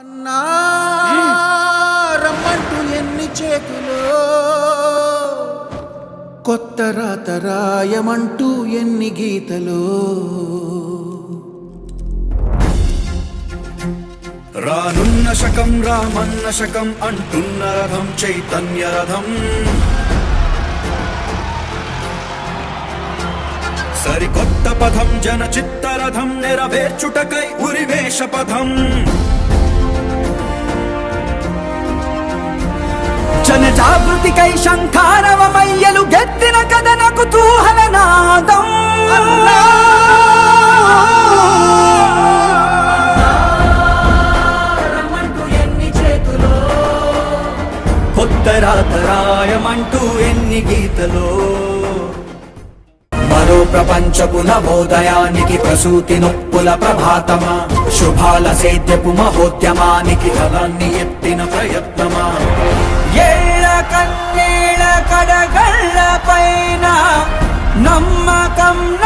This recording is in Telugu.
అన్నా రమ్మంటూ ఎన్ని చేతులు? కొత్త రాత రాయమంటూ ఎన్ని గీతలు? రానున్న శకం రామన్న శకం అంటున్న రథం చైతన్య రథం. సరికొత్త పథం జన చిత్తరథం నెరవేర్చుటకై ఉరివేష పథం. జాగృతికై శంఖారవమయ్యలు గెత్తిన కథన కుతూహల నాదం. కొత్త రాతరాయమంటూ ఎన్ని గీతలో? మరో ప్రపంచపు నవోదయానికి ప్రసూతి నొప్పుల ప్రభాతమా? శుభాల సేద్యపు మహోద్యమానికి ఫలాన్ని ఎత్తిన ప్రయత్నమా? come.